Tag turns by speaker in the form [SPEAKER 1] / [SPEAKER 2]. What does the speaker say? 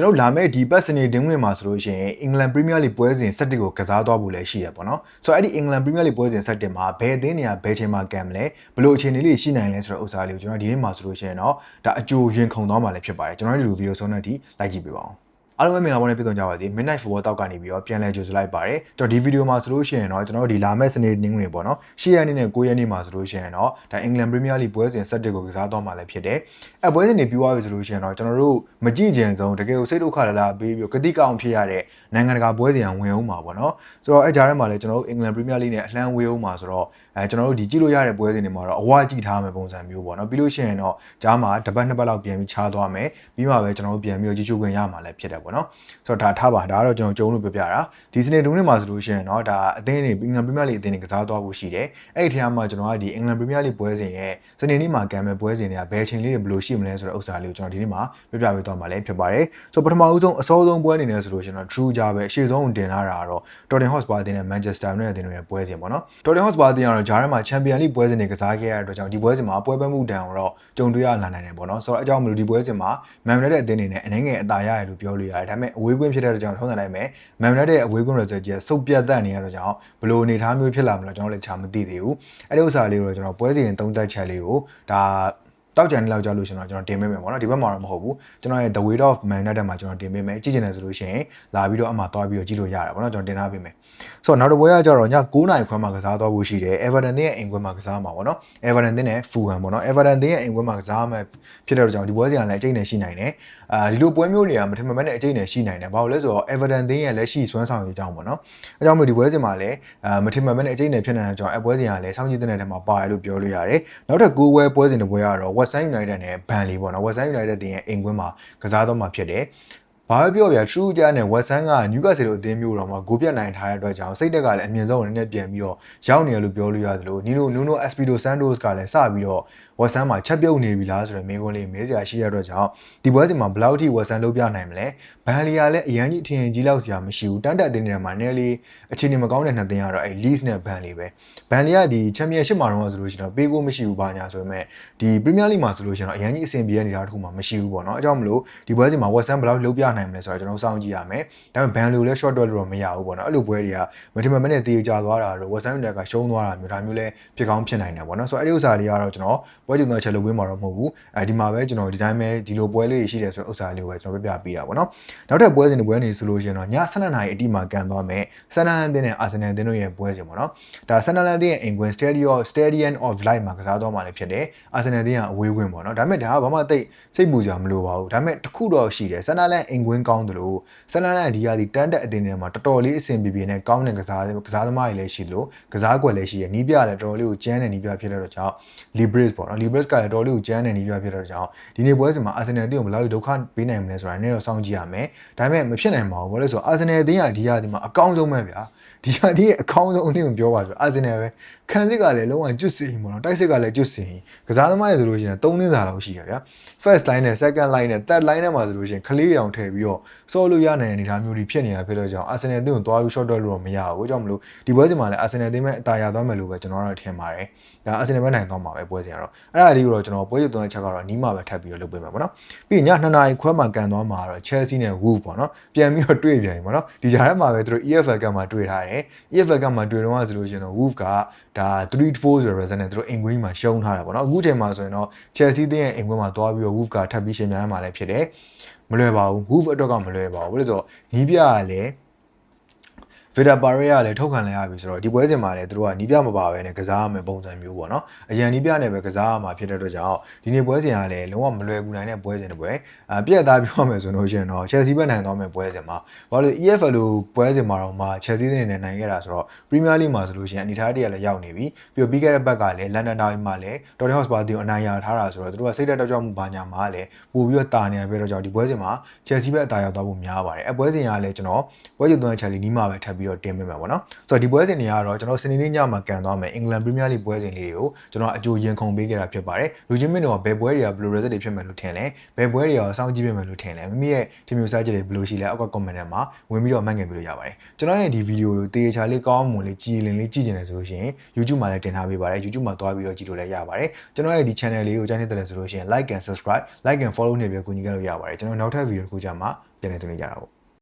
[SPEAKER 1] ကျွန်တော်တို့လာမယ့်ဒီပတ်စနေတင်းဝင်မှာဆိုလို့ရှိရင်အင်္ဂလန်ပရီးမီးယားလိပွဲစဉ်7ကိုကစားသွားဖို့လည်းရှိရပေါ့နော်ဆိုတော့အဲ့ဒီအင်္ဂလန်ပရီးမီးယားလိပွဲစဉ်7မှာဘယ်အသင်းတွေကဘယ်ချိန်မှာကံမလဲဘယ်လိုအခြေအနေလေးရှိနိုင်လဲဆိုတော့ဥစ္စာလေးကိုကျွန်တော်ဒီနေ့မှာဆိုလို့ရှိရင်တော့ဒါအကြိုရင်ခုန်သွားမှာလည်းဖြစ်ပါတယ်ကျွန်တော်တို့ဒီလိုဗီဒီယိုဆုံးတဲ့အထိလိုက်ကြည့်ပေးပါအောင် အားလုံးပဲမင်္ဂလာပါနဲ့ပြည့်စုံကြပါစေ Midnight Football တောက်ကနေပြီးတော့ပြန်လည်ကြိုဆိုလိုက်ပါတယ်ကျွန်တော်ဒီဗီဒီယိုမှာဆိုလို့ရှိရင်တော့ကျွန်တော်တို့ဒီလာမယ့်စနေနေ့တွေပေါ့နော်10ရက်နေ့နဲ့9ရက်နေ့မှာဆိုလို့ရှိရင်တော့ဒါ England Premier League ပွဲစဉ်7ကိုကစားသွားမှာလည်းဖြစ်တယ်အဲပွဲစဉ်တွေပြီးသွားပြီဆိုလို့ရှိရင်တော့ကျွန်တော်တို့မကြည့်ကြင်ဆုံးတကယ်ကိုစိတ်ဒုက္ခလာလာပေးပြီးတော့ကတိကောင်းဖြစ်ရတဲ့နိုင်ငံတကာပွဲစဉ်ကဝင်အောင်မှာပေါ့နော်ဆိုတော့အဲကြားထဲမှာလည်းကျွန်တော်တို့ England Premier League နဲ့အလှမ်းဝေးအောင်မှာဆိုတော့အဲကျွန်တော်တို့ဒီကြည့်လို့ရတဲ့ပွဲစဉ်တွေမှာတော့အဝကြည့်ထားမယ်ပုံစံမျိုးပေါ့နော်ပြီးလို့ရှိရင်တော့ကြားမှာတစ်ပတ်နှစ်ပတ်လောက်ပြန်ပြီးခြားသွားမယ်ပြီးမှပဲကျွန်တော်တို့ပြန်ပြီးတော့ကြည့်ရှုခွင့်ရမှာလည်းဖြစ်တယ်ပေါ့နော်ဆိုတော့ဒါထားပါဒါကတော့ကျွန်တော်ကြုံလို့ပြောပြတာဒီစနေတုန်းကမှာဆိုလို့ရှိရင်တော့ဒါအသင်းတွေအင်္ဂလန်ပရီးမီးယားလိအသင်းတွေကစားသွားဖို့ရှိတယ်အဲ့ဒီထဲမှာကျွန်တော်ကဒီအင်္ဂလန်ပရီးမီးယားလိပွဲစဉ်ရဲ့စနေနေ့မှာကံမဲ့ပွဲစဉ်တွေကဘယ်ချိန်လေးတွေဘယ်လိုရှိမလဲဆိုတဲ့ဥစ္စာလေးကိုကျွန်တော်ဒီနေ့မှာပြပြပေးသွားမှာလည်းဖြစ်ပါတယ်ဆိုတော့ပထမဦးဆုံးအစောဆုံးပွဲအနေနဲ့ဆိုလို့ရှိရင်တော့ True ကြပဲအရှိဆုံးတင်လာတာကတော့ Tottenham Hotspur အသင်းနဲ့ Manchester United အသင်းတို့ရဲ့ပွဲစဉ်ပေါ့နော် Tottenham Hotspur အသင်းကတော့ဂျားထဲမှာ Champions League ပွဲစဉ်တွေကစားခဲ့ရတဲ့အတွက်ကြောင့်ဒီပွဲစဉ်မှာပွဲပန်းမှုတန်ကိုတော့ကြုံတွေ့ရလာနိုင်တယ်ပေါ့နော်ဆိုတော့အကြောင်းမလို့ဒီပွဲစဉ်မှာ Man United အသင်းတွေနဲ့အနေငယ်အသာရရလို့ပြောလို့ရတယ်ဒါပေမဲ့အဝေးကွင်းဖြစ်တဲ့အတွက်ကြောင့်ထုံးစံတိုင်းပဲ Man United ရဲ့အဝေးကွင်း result ကြီးစုပ်ပြတ်တတ်နေရတော့ကြောင့်ဘလို့အနေထားမျိုးဖြစ်လာမလို့ကျွန်တော်လည်းချာမသိသေးဘူးအဲ့ဒီဥစ္စာလေးကိုတော့ကျွန်တော်ပွဲစဉ်သုံးသက်ချက်လေးကိုဒါ တောက်ကြံလောက်ကြလို့ရှင်တော့ကျွန်တော်တင်ပေးမယ်ပေါ့နော်ဒီဘက်မှာတော့မဟုတ်ဘူးကျွန်တော်ရဲ့ The Weight of Man United မှာကျွန်တော်တင်ပေးမယ်ကြည့်ချင်တယ်ဆိုလို့ရှိရင်လာပြီးတော့အမှသွားပြီးတော့ကြည့်လို့ရတာပေါ့နော်ကျွန်တော်တင်ထားပေးမယ်ဆိုတော့နောက်တစ်ပွဲကကြတော့ည9နာရီခွဲမှာကစားသွားဖို့ရှိတယ် Everton ရဲ့အိမ်ခွဲမှာကစားမှာပေါ့နော် Everton နဲ့ Fulham ပေါ့နော် Everton ရဲ့အိမ်ခွဲမှာကစားမှာဖြစ်တဲ့ကြောင့်ဒီပွဲစီကလည်းအကျိတ်နဲ့ရှိနိုင်တယ်အာဒီလိုပွဲမျိုးတွေကမထင်မှတ်နဲ့အကျိတ်နဲ့ရှိနိုင်တယ်ဘာလို့လဲဆိုတော့ Everton ရဲ့လက်ရှိစွမ်းဆောင်ရည်ကြောင်းပေါ့နော်အဲကြောင့်မို့ဒီပွဲစီမှာလည်းအာမထင်မှတ်နဲ့အကျိတ်နဲ့ဖြစ်နေတဲ့ကြောင့်အပွဲစီကလည်းစောင့်ကြည့်တဲ့နေရာမှာပါတယ်လို့ပြောလို့ရတယ်နောက်ထပ်9ပွဲပွဲစဉ်တစ်ပွဲကတော့ West Ham United နဲ့ Burnley ပေါ့နော် West Ham United ရဲ့အိမ်ခွဲမှာကစားတော့မှာဖြစ်တယ် ဘာပဲပြောဗျာ True ကြနဲ့ West Ham က Newcastle တို့အသင်းမျိုးတော်မှာဂိုးပြတ်နိုင်ထားတဲ့အတွက်ကြောင့်စိတ်တက်ကလည်းအမြင့်ဆုံးအနေနဲ့ပြန်ပြီးတော့ရောက်နေရလို့ပြောလို့ရသလို Nino Nuno Espirito Santos ကလည်းစပြီးတော့ West Ham မှာချက်ပြုတ်နေပြီလားဆိုတော့မေးခွန်းလေးမေးစရာရှိရတဲ့အတွက်ကြောင့်ဒီပွဲစဉ်မှာဘယ်လောက်ထိ West Ham လုပ်ပြနိုင်မလဲဘန်လီယာလည်းအရန်ကြီးထင်ကြီးလောက်စရာမရှိဘူးတန်းတက်အသင်းတွေမှာနည်းလေးအခြေအနေမကောင်းတဲ့နှစ်သင်းကတော့အဲ Leeds နဲ့ Burnley ပဲဘန်လီယာဒီ Championship မှာတော့ဆိုလို့ရှိရင်တော့ပေးကိုမရှိဘူးပါညာဆိုပေမဲ့ဒီ Premier League မှာဆိုလို့ရှိရင်တော့အရန်ကြီးအဆင်ပြေတဲ့နေရာတစ်ခုမှာမရှိဘူးပေါ့နော်အဲကြောင့်မလို့ဒီပွဲစဉ်မှာ West Ham ဘယ်လောက်လုပ်ပြနိုင်မလဲဆိုတော့ကျွန်တော်စောင့်ကြည့်ရမယ်ဒါပေမဲ့ Burnley ကိုလည်း short တော့လို့တော့မရဘူးပေါ့နော်အဲ့လိုပွဲတွေကမထင်မှတ်နဲ့တေးကြသွားတာတော့ West Ham United ကရှုံးသွားတာမျိုးဒါမျိုးလည်းဖြစ်ကောင်းဖြစ်နိုင်တယ်ပေါ့နော်ဆိုတော့အဲ့ဒီဥစ္စာလေးကတော့ကျွန်တော်ပွဲကြုံတဲ့ချက်လုပ်ပေးမှာတော့မဟုတ်ဘူးအဲဒီမှာပဲကျွန်တော်ဒီတိုင်းပဲဒီလိုပွဲလေးရှိတယ်ဆိုတော့ဥစ္စာလေးကိုပဲကျွန်တော်ပြပြပေးတာပေါ့နော်နောက်ထပ်ပွဲစဉ်တွေပွဲနေဆိုလို့ရှိရင်တော့ည7:00နာရီအတိမှာကန်သွားမယ်ဆန်နလန်တင်းနဲ့အာဆင်နယ်တင်းတို့ရဲ့ပွဲစဉ်ပေါ့နော်ဒါဆန်နလန်တင်းရဲ့အင်ကွင် Stadium Stadium of Light မှာကစားသွားမှာလည်းဖြစ်တယ်အာဆင်နယ်တင်းကအဝေးကွင်းပေါ့နော်ဒါပေမဲ့ဒါကဘာမှတိတ်စိတ်ပူကြမလို့ပါဘူးဒါပေမဲ့တခုတော့ရှိတယ်ဆန်နလန်အင်ကွင်းကောင်းတယ်လို့ဆန်နလန်ဒီကဒီတန်းတက်အတင်းတွေမှာတော်တော်လေးအဆင်ပြေပြေနဲ့ကောင်းတဲ့ကစားကစားသမားတွေလည်းရှိလို့ကစားကွက်လည်းရှိရနီးပြလည်းတော်တော်လေးကိုကျန်းတဲ့နီးပြဖြစ်တဲ့တော့ကြောင့် Libris ပေါ့နော် Libris ကလည်းတော်တော်လေးကိုကျန်းတဲ့နီးပြဖြစ်တဲ့တော့ကြောင့်ဒီနေ့ပွဲစဉ်မှာအာဆင်နယ်အသင်းကိုဘယ်လောက်ဒုက္ခပေးနိုင်မလဲဆိုတာနည်းတော့စောင့်ကြည့်ရမယ်ဒါပေမဲ့မဖြစ်နိုင်ပါဘူးဘာလို့လဲဆိုတော့အာဆင်နယ်အသင်းကဒီဟာဒီမှာအကောင်းဆုံးပဲဗျာဒီဟာဒီရဲ့အကောင်းဆုံးအသင်းကိုပြောပါဆိုအာဆင်နယ်ပဲခံစစ်ကလည်းလုံးဝကျွတ်စင်ပေါ့နော်တိုက်စစ်ကလည်းကျွတ်စင်ကစားသမားတွေဆိုလို့ရှိရင်၃သင်းစာလောက်ရှိရဗျာ first line နဲ့ second line နဲ့ third line နဲ့မှာဆိုလို့ရှိရင်ခလေးတောင်ထည့်ပြီးတော့စောလို့ရနိုင်တဲ့အနေအထားမျိုးတွေဖြစ်နေတာဖြစ်တော့ကြောင့်အာဆင်နယ်အသင်းကိုသွားပြီး short တော့လို့တော့မရဘူးကြောင့်မလို့ဒီပွဲစဉ်မှာလည်းအာဆင်နယ်အသင်းပဲအတာရသွားမယ်လို့ပဲကျွန်တော်ကတော့ထင်ပါတယ်ဒါအာဆင်နယ်ပဲနိုင်သွားမှာပဲပွဲစဉ်ကတော့အဲ့ဒါလေးကိုတော့ကျွန်တော်ပွဲစဉ်သွင်းချက်ကတော့နီးမှာပဲထပ်ပြီးတော့လုပ်ပေးမှာပေါ့နော်ပြီးည2နာရီခွဲမှာကန်သွားမှာတော့ Chelsea နဲ့ Wolves ပေါ့နော်ပြန်ပြီးတော့တွေ့ပြန်ပြီပေါ့နော်ဒီကြားထဲမှာပဲသူတို့ EFL Cup မှာတွေ့ထားတယ် EFL Cup မှာတွေ့တော့ဆိုလို့ရှိရင်တော့ Wolves ကဒါ3-4ဆိုတဲ့ result နဲ့သူတို့အင်ကွင်းမှာရှုံးထားတာပေါ့နော်အခုချိန်မှာဆိုရင်တော့ Chelsea တင်းရဲ့အင်ကွင်းမှာသွားပြီးတော့ Wolves ကထပ်ပြီးရှင်များမှာလည်းဖြစ်တယ် မလွယ်ပါဘူး Wolves အတွက်ကမလွယ်ပါဘူးဘာလို့လဲဆိုတော့နီးပြကလည်း Vita Pareja ကလည်းထုတ်ခံလိုက်ရပြီဆိုတော့ဒီပွဲစဉ်မှာလည်းသူတို့ကနီးပြမပါဘဲနဲ့ကစားရမယ့်ပုံစံမျိုးပေါ့နော်အရန်နီးပြနဲ့ပဲကစားရမှာဖြစ်တဲ့အတွက်ကြောင့်ဒီနေ့ပွဲစဉ်ကလည်းလုံးဝမလွယ်ကူနိုင်တဲ့ပွဲစဉ်တစ်ပွဲအပြည့်အသားပြောမယ်ဆိုလို့ရှိရင်တော့ Chelsea ပဲနိုင်သွားမယ့်ပွဲစဉ်မှာဘာလို့ EFL လို့ပွဲစဉ်မှာတော့မှ Chelsea တွေနဲ့နိုင်ခဲ့တာဆိုတော့ Premier League မှာဆိုလို့ရှိရင်အနေထားတရလည်းရောက်နေပြီပြီးတော့ပြီးခဲ့တဲ့ဘက်ကလည်း London Derby မှာလည်း Tottenham Hotspur တီကိုအနိုင်ရထားတာဆိုတော့သူတို့ကစိတ်ဓာတ်တောက်ကြမှုဘာညာမှာလည်းပို့ပြီးတော့တာနေရပြတော့ကြောင့်ဒီပွဲစဉ်မှာ Chelsea ပဲအသာရောက်သွားဖို့များပါတယ်အပွဲစဉ်ကလည်းကျွန်တော်ပွဲကြုံသွန်းချက်လေးနီးမှာပဲထပ်ပြီးတော့တော့တင်ပေးမှာပေါ့နော်ဆိုတော့ဒီပွဲစဉ်တွေကတော့ကျွန်တော်စနေနေ့ညမှာကန်သွားမယ်အင်္ဂလန်ပရီးမီးယားလိပွဲစဉ်လေးတွေကိုကျွန်တော်အကြိုရင်ခုန်ပေးခဲ့တာဖြစ်ပါတယ်လူချင်းမင်းတို့ကဘယ်ပွဲတွေကဘယ်လို result တွေဖြစ်မယ်လို့ထင်လဲဘယ်ပွဲတွေရောစောင့်ကြည့်ပေးမယ်လို့ထင်လဲမိမိရဲ့ဒီမျိုးစားချက်တွေဘယ်လိုရှိလဲအောက်က comment ထဲမှာဝင်ပြီးတော့မှတ်ငယ်ပေးလို့ရပါတယ်ကျွန်တော်ရဲ့ဒီဗီဒီယိုကိုတေချာလေးကောင်းမွန်လေးကြည်လင်လေးကြည့်ကျင်တယ်ဆိုလို့ရှိရင် YouTube မှာလည်းတင်ထားပေးပါတယ် YouTube မှာသွားပြီးတော့ကြည့်လို့လည်းရပါတယ်ကျွန်တော်ရဲ့ဒီ channel လေးကိုကြိုက်နေတယ်ဆိုလို့ရှိရင် like and subscribe like and follow နေပြီးကူညီခဲ့လို့ရပါတယ်ကျွန်တော်နောက်ထပ်ဗီဒီယိုတစ်ခုကြမှာပြန်လည်တွေ့ကြတာပေါ့